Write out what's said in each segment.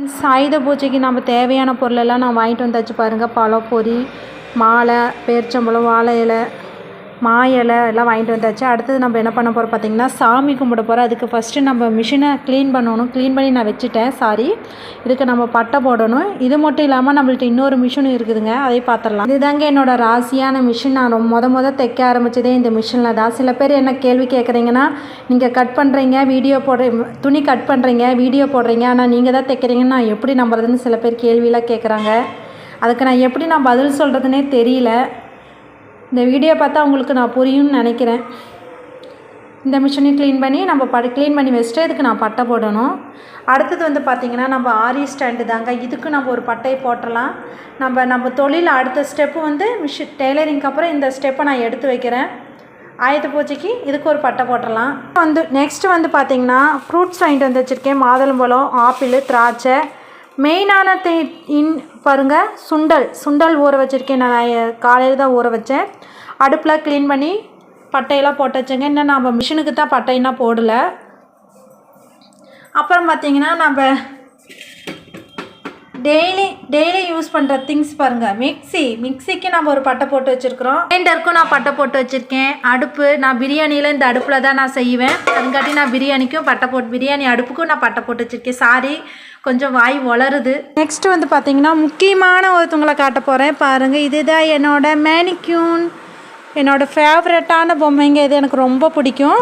சாயுத பூஜைக்கு நம்ம தேவையான பொருளெல்லாம் நான் வாங்கிட்டு வந்தாச்சு பாருங்கள் பழம் பொரி மாலை பேரிச்சம்பழம் வாழை இலை மா இலை எல்லாம் வாங்கிட்டு வந்தாச்சு. அடுத்தது நம்ம என்ன பண்ண போகிறோம் பார்த்திங்கன்னா சாமி கும்பிட போகிறோம் அதுக்கு ஃபஸ்ட்டு நம்ம மிஷினை க்ளீன் பண்ணணும். க்ளீன் பண்ணி நான் வச்சுட்டேன். சாரி இதுக்கு நம்ம பட்டை போடணும். இது மட்டும் இல்லாமல் நம்மள்ட்ட இன்னொரு மிஷினும் இருக்குதுங்க. அதை பார்த்துடலாம் இதுதாங்க என்னோடய ராசியான மிஷின் நான் மொத மொதல் தைக்க ஆரம்பிச்சதே இந்த மிஷினில் தான். சில பேர் என்ன கேள்வி கேட்குறீங்கன்னா நீங்கள் கட் பண்ணுறீங்க வீடியோ போடுற துணி கட் பண்ணுறீங்க வீடியோ போடுறீங்க. ஆனால் நீங்கள் தான் தைக்கிறீங்கன்னு நான் எப்படி நம்புறதுன்னு சில பேர் கேள்வியெலாம் கேட்குறாங்க அதுக்கு நான் எப்படி நான் பதில் சொல்கிறதுனே தெரியல. இந்த வீடியோ பார்த்தா உங்களுக்கு நான் புரியும்னு நினைக்கிறேன். இந்த மிஷினை க்ளீன் பண்ணி நம்ம பட க்ளீன் பண்ணி வச்சுட்டு இதுக்கு நான் பட்டை போடணும். அடுத்தது வந்து பார்த்திங்கன்னா நம்ம ஆரி ஸ்டாண்டு தாங்க. இதுக்கு நம்ம ஒரு பட்டையை போட்டுடலாம். நம்ம நம்ம தொழில் அடுத்த ஸ்டெப்பு வந்து மிஷின் டெய்லரிங்க்கு அப்புறம் இந்த ஸ்டெப்பை நான் எடுத்து வைக்கிறேன். ஆயத்து பூஜைக்கு இதுக்கு ஒரு பட்டை போட்டுடலாம். வந்து நெக்ஸ்ட்டு வந்து பார்த்திங்கன்னா ஃப்ரூட்ஸ் வாங்கிட்டு வந்து வச்சுருக்கேன். மாதுளம்பழம் ஆப்பிள் திராட்சை. மெயினான இன் பாருங்கள் சுண்டல். சுண்டல் ஊற வச்சுருக்கேன். நான் காலையில் தான் ஊற வச்சேன். அடுப்பில் க்ளீன் பண்ணி பட்டையெல்லாம் போட்டு வச்சேங்க. இன்னும் நம்ம மிஷினுக்கு தான் பட்டையெல்லாம் போடலை. அப்புறம் பார்த்திங்கன்னா நம்ம டெய்லி டெய்லி யூஸ் பண்ணுற திங்ஸ் பாருங்கள் மிக்ஸி மிக்ஸிக்கு நம்ம ஒரு பட்டை போட்டு வச்சுருக்குறோம். கிரைண்டருக்கும் நான் பட்டை போட்டு வச்சுருக்கேன். அடுப்பு நான் பிரியாணியில் இந்த அடுப்பில் தான் நான் செய்வேன். அதுங்காட்டி நான் பிரியாணிக்கும் பட்டை போட்டு பிரியாணி அடுப்புக்கும் நான் பட்டை போட்டு வச்சுருக்கேன். சாரி கொஞ்சம் வாய் வளருது. நெக்ஸ்ட் வந்து பார்த்தீங்கன்னா முக்கியமான ஒருத்தவங்களை காட்ட போகிறேன் பாருங்கள் இதுதான் என்னோடய மேனிக்யூன் என்னோடய ஃபேவரட்டான பொம்மைங்க. இது எனக்கு ரொம்ப பிடிக்கும்.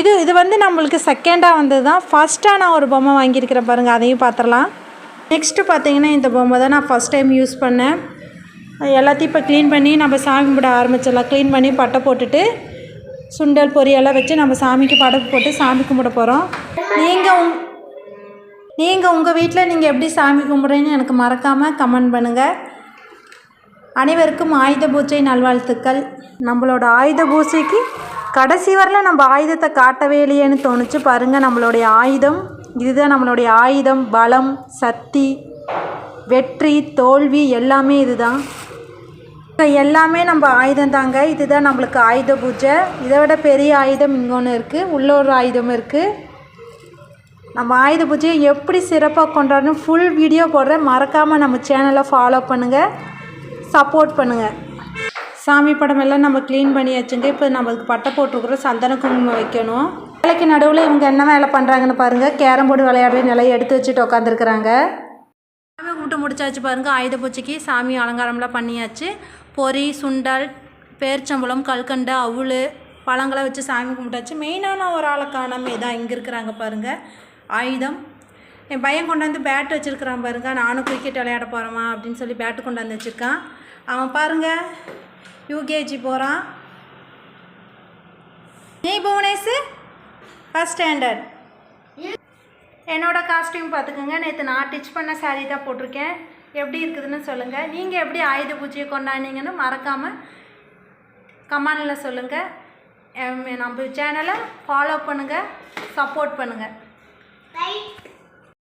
இது இது வந்து நம்மளுக்கு செகண்டாக வந்தது தான் ஃபஸ்ட்டாக நான் ஒரு பொம்மை வாங்கியிருக்கிறேன் பாருங்கள் அதையும் பார்த்துடலாம். நெக்ஸ்ட்டு பார்த்தீங்கன்னா இந்த பொம்மை தான் நான் ஃபஸ்ட் டைம் யூஸ் பண்ணேன். எல்லாத்தையும் இப்போ க்ளீன் பண்ணி நம்ம சாமி கும்பிட ஆரம்பிச்சிடலாம். க்ளீன் பண்ணி பட்டை போட்டுட்டு சுண்டல் பொரியெல்லாம் வச்சு நம்ம சாமிக்கு படப்பு போட்டு சாமி கும்பிட போகிறோம் நீங்கள் உங் நீங்கள் உங்கள் வீட்டில் நீங்கள் எப்படி சாமி கும்பிட்றீங்கன்னு எனக்கு மறக்காமல் கமெண்ட் பண்ணுங்கள் அனைவருக்கும் ஆயுத பூஜை நல்வாழ்த்துக்கள். நம்மளோட ஆயுத பூஜைக்கு கடைசி வரல நம்ம ஆயுதத்தை காட்டவே இல்லையேன்னு தோணுச்சு. பாருங்கள் நம்மளுடைய ஆயுதம். இதுதான் நம்மளுடைய ஆயுதம் பலம் சக்தி வெற்றி தோல்வி எல்லாமே இதுதான். எல்லாமே நம்ம ஆயுதம் தாங்க. இதுதான் நம்மளுக்கு ஆயுத பூஜை. இதை விட பெரிய ஆயுதம் இங்கே ஒன்று இருக்குது உள்ள ஒரு ஆயுதம் இருக்குது நம்ம ஆயுத பூஜையை எப்படி சிறப்பாக கொண்டாடணும்? ஃபுல் வீடியோ போடுறேன். மறக்காமல் நம்ம சேனலை ஃபாலோ பண்ணுங்கள் சப்போர்ட் பண்ணுங்கள் சாமி படம் எல்லாம் நம்ம க்ளீன் பண்ணி வச்சுங்க இப்போ நம்மளுக்கு பட்டை போட்டிருக்கிறோம் சந்தன குங்குமம் வைக்கணும். வேலைக்கு நடுவில் இவங்க என்ன வேலை பண்ணுறாங்கன்னு பாருங்கள் கேரம் போர்டு விளையாடுற நிலையை எடுத்து வச்சுட்டு உட்காந்துருக்குறாங்க சாமி கும்பிட்டு முடிச்சாச்சு பாருங்கள் ஆயுத பூஜைக்கு சாமி அலங்காரம்லாம் பண்ணியாச்சு. பொரி சுண்டல் பேர்ச்சம்பளம் கல்கண்டு அவுள் பழங்களை வச்சு சாமி கும்பிட்டாச்சு. மெயினான ஒரு ஆளை காணாமல் இதான் இங்கே இருக்கிறாங்க பாருங்கள் ஆயுதம். என் பையன் கொண்டாந்து பேட் வச்சுருக்கிறான் பாருங்க. நானும் கிரிக்கெட் விளையாட போகிறோமா அப்படின்னு சொல்லி பேட்டு கொண்டாந்து வச்சுருக்கான். அவன் பாருங்க. யூகேஜி போகிறான் நீ புவனேஷ் ஃபஸ்ட் ஸ்டாண்டர்ட் என்னோட காஸ்டியூம் பார்த்துக்கோங்க. நேற்று நான் டிச் பண்ண saree தான் போட்டிருக்கேன். எப்படி இருக்குதுன்னு சொல்லுங்கள் நீங்கள் எப்படி ஆயுத பூஜையை கொண்டாடினீங்கன்னு மறக்காமல் கமெண்டில் சொல்லுங்கள் நம்ம சேனலை ஃபாலோ பண்ணுங்கள் சப்போர்ட் பண்ணுங்கள்